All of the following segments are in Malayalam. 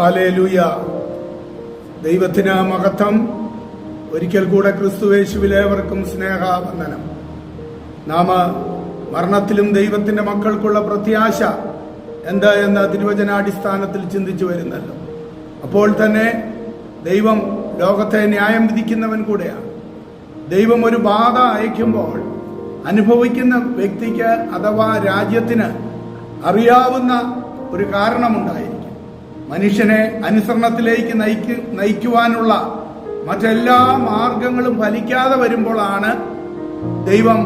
ഹാലേലൂയ ദൈവത്തിന് മഹത്വം. ഒരിക്കൽ കൂടെ ക്രിസ്തുവേശുവിലേവർക്കും സ്നേഹാവന്ദനം. നാമ മരണത്തിലും ദൈവത്തിന്റെ മക്കൾക്കുള്ള പ്രത്യാശ എന്താ എന്ന തിരുവചനാടിസ്ഥാനത്തിൽ ചിന്തിച്ചു വരുന്നല്ലോ. അപ്പോൾ തന്നെ ദൈവം ലോകത്തെ ന്യായം വിധിക്കുന്നവൻ കൂടെയാണ്. ദൈവം ഒരു ബാധ അയക്കുമ്പോൾ അനുഭവിക്കുന്ന വ്യക്തിക്ക് അഥവാ രാജ്യത്തിന് അറിയാവുന്ന ഒരു കാരണമുണ്ടായിരിക്കും മനുഷ്യനെ അനുസരണത്തിലേക്ക് നയിക്കു നയിക്കുവാനുള്ള മറ്റെല്ലാ മാർഗങ്ങളും ഫലിക്കാതെ വരുമ്പോഴാണ് ദൈവം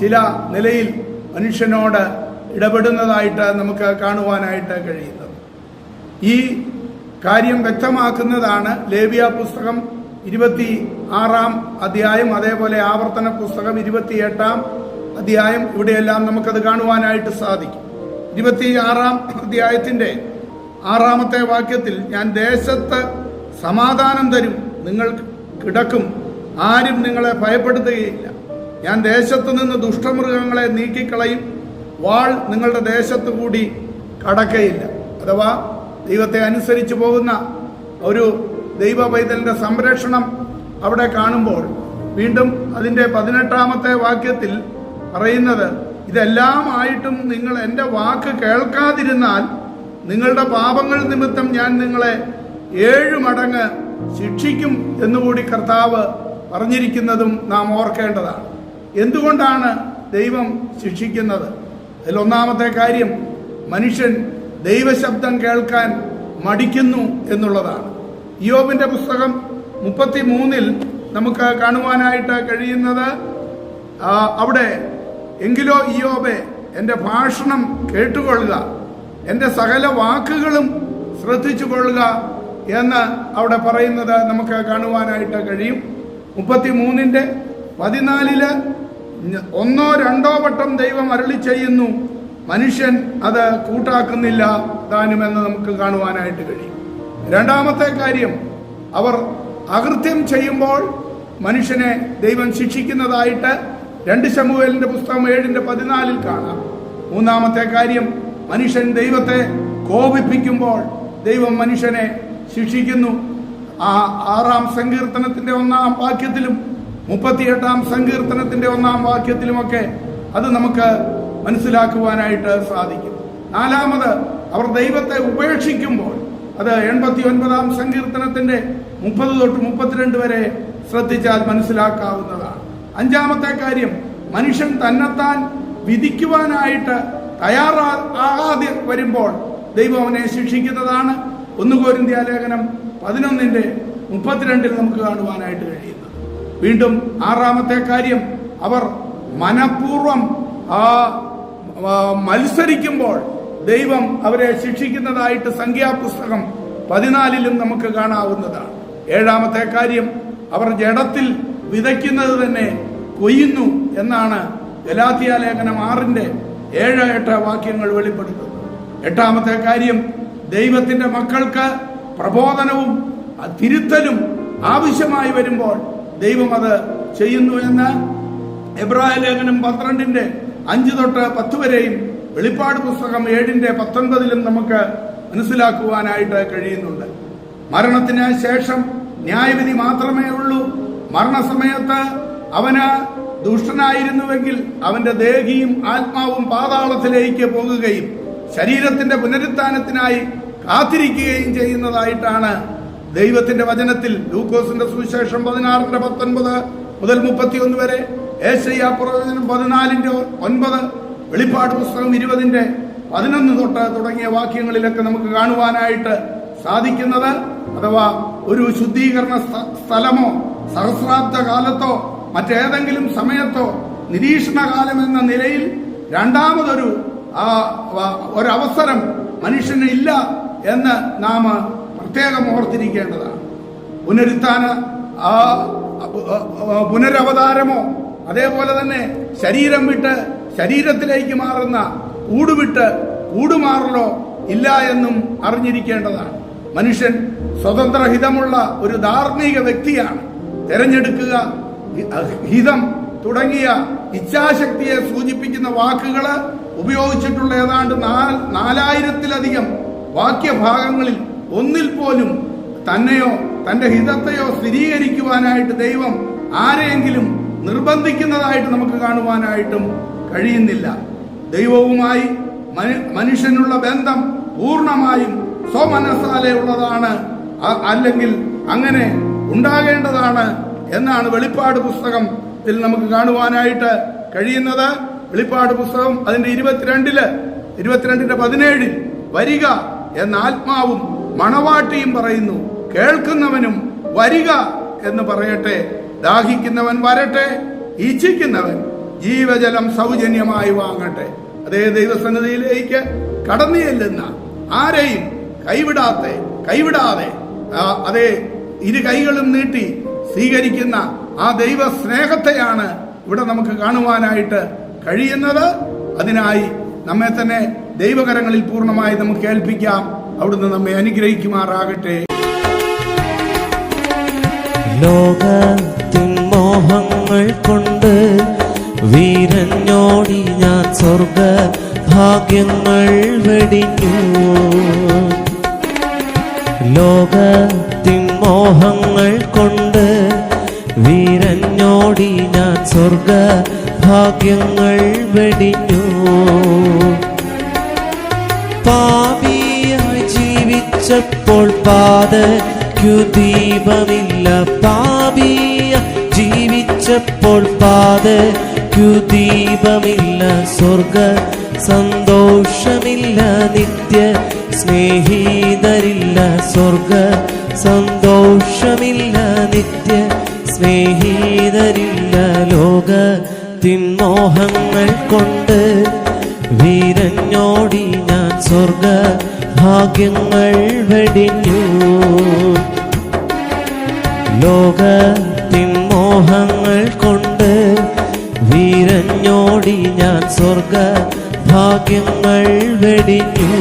ചില നിലയിൽ മനുഷ്യനോട് ഇടപെടുന്നതായിട്ട് നമുക്ക് കാണുവാനായിട്ട് കഴിയുന്നത്. ഈ കാര്യം വ്യക്തമാക്കുന്നതാണ് ലേവിയ പുസ്തകം ഇരുപത്തി ആറാം അധ്യായം അതേപോലെ ആവർത്തന പുസ്തകം ഇരുപത്തിയെട്ടാം അധ്യായം. ഇവിടെയെല്ലാം നമുക്കത് കാണുവാനായിട്ട് സാധിക്കും. ഇരുപത്തി ആറാം അധ്യായത്തിന്റെ ആറാമത്തെ വാക്യത്തിൽ ഞാൻ ദേശത്ത് സമാധാനം തരും നിങ്ങൾ കിടക്കും ആരും നിങ്ങളെ ഭയപ്പെടുത്തുകയില്ല. ഞാൻ ദേശത്ത് നിന്ന് ദുഷ്ടമൃഗങ്ങളെ നീക്കിക്കളയും വാൾ നിങ്ങളുടെ ദേശത്ത് കൂടി കടക്കയില്ല. അഥവാ ദൈവത്തെ അനുസരിച്ച് പോകുന്ന ഒരു ദൈവ പൈതലിന്റെ സംരക്ഷണം അവിടെ കാണുമ്പോൾ വീണ്ടും അതിന്റെ പതിനെട്ടാമത്തെ വാക്യത്തിൽ പറയുന്നത് ഇതെല്ലാം ആയിട്ടും നിങ്ങൾ എന്റെ വാക്ക് കേൾക്കാതിരുന്നാൽ നിങ്ങളുടെ പാപങ്ങൾ നിമിത്തം ഞാൻ നിങ്ങളെ ഏഴു മടങ്ങ് ശിക്ഷിക്കും എന്നുകൂടി കർത്താവ് പറഞ്ഞിരിക്കുന്നതും നാം ഓർക്കേണ്ടതാണ്. എന്തുകൊണ്ടാണ് ദൈവം ശിക്ഷിക്കുന്നത്? അതിലൊന്നാമത്തെ കാര്യം മനുഷ്യൻ ദൈവശബ്ദം കേൾക്കാൻ മടിക്കുന്നു എന്നുള്ളതാണ്. യോബിന്റെ പുസ്തകം മുപ്പത്തി മൂന്നിൽ നമുക്ക് കാണുവാനായിട്ട് കഴിയുന്നത് അവിടെ എങ്കിലോ ഇയോബെ എന്റെ ഭാഷണം കേട്ടുകൊള്ളുക എന്റെ സകല വാക്കുകളും ശ്രദ്ധിച്ചു കൊള്ളുക എന്ന് അവിടെ പറയുന്നത് നമുക്ക് കാണുവാനായിട്ട് കഴിയും. മുപ്പത്തി മൂന്നിന്റെ പതിനാലിൽ ഒന്നോ രണ്ടോ വട്ടം ദൈവം അരളി ചെയ്യുന്നു മനുഷ്യൻ അത് കൂട്ടാക്കുന്നില്ല താനുമെന്ന് നമുക്ക് കാണുവാനായിട്ട് കഴിയും. രണ്ടാമത്തെ കാര്യം അവർ അകൃത്യം ചെയ്യുമ്പോൾ മനുഷ്യനെ ദൈവം ശിക്ഷിക്കുന്നതായിട്ട് രണ്ട് ശമുവേലിന്റെ പുസ്തകം ഏഴിന്റെ പതിനാലിൽ കാണാം. മൂന്നാമത്തെ കാര്യം മനുഷ്യൻ ദൈവത്തെ കോപിപ്പിക്കുമ്പോൾ ദൈവം മനുഷ്യനെ ശിക്ഷിക്കുന്നു. ആ ആറാം സങ്കീർത്തനത്തിന്റെ ഒന്നാം വാക്യത്തിലും മുപ്പത്തിയെട്ടാം സങ്കീർത്തനത്തിന്റെ ഒന്നാം വാക്യത്തിലുമൊക്കെ അത് നമുക്ക് മനസ്സിലാക്കുവാനായിട്ട് സാധിക്കും. നാലാമത് അവർ ദൈവത്തെ ഉപേക്ഷിക്കുമ്പോൾ അത് എൺപത്തി ഒൻപതാം സങ്കീർത്തനത്തിന്റെ മുപ്പത് തൊട്ട് മുപ്പത്തിരണ്ട് വരെ ശ്രദ്ധിച്ചാൽ മനസ്സിലാക്കാവുന്നതാണ്. അഞ്ചാമത്തെ കാര്യം മനുഷ്യൻ തന്നെത്താൻ വിധിക്കുവാനായിട്ട് തയ്യാറാകാതെ വരുമ്പോൾ ദൈവം അവനെ ശിക്ഷിക്കുന്നതാണ്. ഒന്ന് കോരിന്ത്യ ലേഖനം പതിനൊന്നിന്റെ മുപ്പത്തിരണ്ടിൽ നമുക്ക് കാണുവാനായിട്ട് കഴിയുന്നത്. വീണ്ടും ആറാമത്തെ കാര്യം അവർ മനഃപൂർവം ആ മത്സരിക്കുമ്പോൾ ദൈവം അവരെ ശിക്ഷിക്കുന്നതായിട്ട് സംഖ്യാപുസ്തകം പതിനാലിലും നമുക്ക് കാണാവുന്നതാണ്. ഏഴാമത്തെ കാര്യം അവർ ജഡത്തിൽ വിതയ്ക്കുന്നത് തന്നെ കൊയ്യുന്നു എന്നാണ് ഗലാത്തിയ ലേഖനം ആറിന്റെ ഏഴ് എട്ട് വാക്യങ്ങൾ വെളിപ്പെടുത്തുന്നു. എട്ടാമത്തെ കാര്യം ദൈവത്തിന്റെ മക്കൾക്ക് പ്രബോധനവും തിരുത്തലും ആവശ്യമായി വരുമ്പോൾ ദൈവം അത് ചെയ്യുന്നു എന്ന് എബ്രായ ലേഖനം പന്ത്രണ്ടിന്റെ അഞ്ച് തൊട്ട് പത്ത് വരെയും വെളിപ്പാട് പുസ്തകം ഏഴിന്റെ പത്തൊൻപതിലും നമുക്ക് മനസ്സിലാക്കുവാനായിട്ട് കഴിയുന്നുണ്ട്. മരണത്തിന് ശേഷം ന്യായവിധി മാത്രമേ ഉള്ളൂ. മരണസമയത്ത് അവന് ദുഷ്ടനായിരുന്നുവെങ്കിൽ അവന്റെ ദേഹിയും ആത്മാവും പാതാളത്തിലേക്ക് പോകുകയും ശരീരത്തിന്റെ പുനരുത്ഥാനത്തിനായി കാത്തിരിക്കുകയും ചെയ്യുന്നതായിട്ടാണ് ദൈവത്തിന്റെ വചനത്തിൽ ലൂക്കോസിന്റെ സുവിശേഷം പതിനാറിന്റെ പത്തൊൻപത് മുതൽ മുപ്പത്തിയൊന്ന് വരെ ഏശയ്യ പ്രവചനം പതിനാലിന്റെ ഒൻപത് വെളിപ്പാട് പുസ്തകം ഇരുപതിന്റെ പതിനൊന്ന് തൊട്ട് തുടങ്ങിയ വാക്യങ്ങളിലൊക്കെ നമുക്ക് കാണുവാനായിട്ട് സാധിക്കുന്നത്. അഥവാ ഒരു ശുദ്ധീകരണ സ്ഥലമോ സഹസ്രാബ്ദ കാലത്തോ മറ്റേതെങ്കിലും സമയത്തോ നിരീക്ഷണകാലം എന്ന നിലയിൽ രണ്ടാമതൊരു ഒരവസരം മനുഷ്യന് ഇല്ല എന്ന് നാം പ്രത്യേകം ഓർത്തിരിക്കേണ്ടതാണ്. പുനരുത്ഥാന പുനരവതാരമോ അതേപോലെ തന്നെ ശരീരം വിട്ട് ശരീരത്തിലേക്ക് മാറുന്ന കൂടുവിട്ട് കൂടുമാറലോ ഇല്ല എന്നും അറിഞ്ഞിരിക്കേണ്ടതാണ്. മനുഷ്യൻ സ്വതന്ത്രഹിതമുള്ള ഒരു ധാർമ്മിക വ്യക്തിയാണ്. തെരഞ്ഞെടുക്കുക ഹിതം തുടങ്ങിയ ഇച്ഛാശക്തിയെ സൂചിപ്പിക്കുന്ന വാക്കുകൾ ഉപയോഗിച്ചിട്ടുള്ള ഏതാണ്ട് നാല് നാലായിരത്തിലധികം വാക്യഭാഗങ്ങളിൽ ഒന്നിൽ പോലും തന്നെയോ തന്റെ ഹിതത്തെയോ സ്ഥിരീകരിക്കുവാനായിട്ട് ദൈവം ആരെയെങ്കിലും നിർബന്ധിക്കുന്നതായിട്ട് നമുക്ക് കാണുവാനായിട്ടും കഴിയുന്നില്ല. ദൈവവുമായി മനുഷ്യനുള്ള ബന്ധം പൂർണമായും സ്വമനസ്സാലെയുള്ളതാണ് അ- അല്ലെങ്കിൽ അങ്ങനെ ഉണ്ടാകേണ്ടതാണ് എന്നാണ് വെളിപ്പാട് പുസ്തകത്തിൽ നമുക്ക് കാണുവാനായിട്ട് കഴിയുന്നത്. വെളിപ്പാട് പുസ്തകം അതിന്റെ ഇരുപത്തിരണ്ടിൽ ഇരുപത്തിരണ്ടിന്റെ പതിനേഴിൽ വരിക എന്ന ആത്മാവും മണവാട്ടിയും പറയുന്നു. കേൾക്കുന്നവനും വരിക എന്ന് പറയട്ടെ. ദാഹിക്കുന്നവൻ വരട്ടെ ഇച്ഛിക്കുന്നവൻ ജീവജലം സൗജന്യമായി വാങ്ങട്ടെ. അതേ ദൈവസന്നിധിയിലേക്ക് കടന്നു ചെല്ലുന്ന ആരെയും കൈവിടാത്ത കൈവിടാതെ അതേ ഇരു കൈകളും നീട്ടി സ്വീകരിക്കുന്ന ആ ദൈവ സ്നേഹത്തെയാണ് ഇവിടെ നമുക്ക് കാണുവാനായിട്ട് കഴിയുന്നത്. അതിനായി നമ്മെ തന്നെ ദൈവകരങ്ങളിൽ പൂർണമായി നമുക്ക് ഏൽപ്പിക്കാം. അവിടുന്ന് നമ്മെ അനുഗ്രഹിക്കുമാറാകട്ടെ. ലോകത്തിൻ മോഹങ്ങൾ കൊണ്ട് വീരഞ്ഞോടി ഞാൻ സ്വർഗ ഭാഗ്യങ്ങൾ വെടിഞ്ഞു. ലോകത്തിൻ മോഹങ്ങൾ കൊണ്ട് വീരഞ്ഞോടി ഞാൻ സ്വർഗ ഭാഗ്യങ്ങൾ വെടിഞ്ഞു. പാപിയായി ജീവിച്ചപ്പോൾ പാതയ്ക്കു ദീപമില്ല. പാപിയ ജീവിച്ചപ്പോൾ പാതയ്ക്കു ദീപമില്ല. സ്വർഗ സന്തോഷമില്ല നിത്യ സ്നേഹിതരില്ല. സ്വർഗ സന്തോഷമില്ല നിത്യ സ്നേഹിതരില്ല ലോക തിന്മോഹങ്ങൾ കൊണ്ട്. വീരഞ്ഞോടി ഞാൻ സ്വർഗ ഭാഗ്യങ്ങൾ വെടിഞ്ഞു. ലോക തിന്മോഹങ്ങൾ കൊണ്ട് വീരഞ്ഞോടി ഞാൻ സ്വർഗ ഭാഗ്യങ്ങൾ വെടിഞ്ഞു.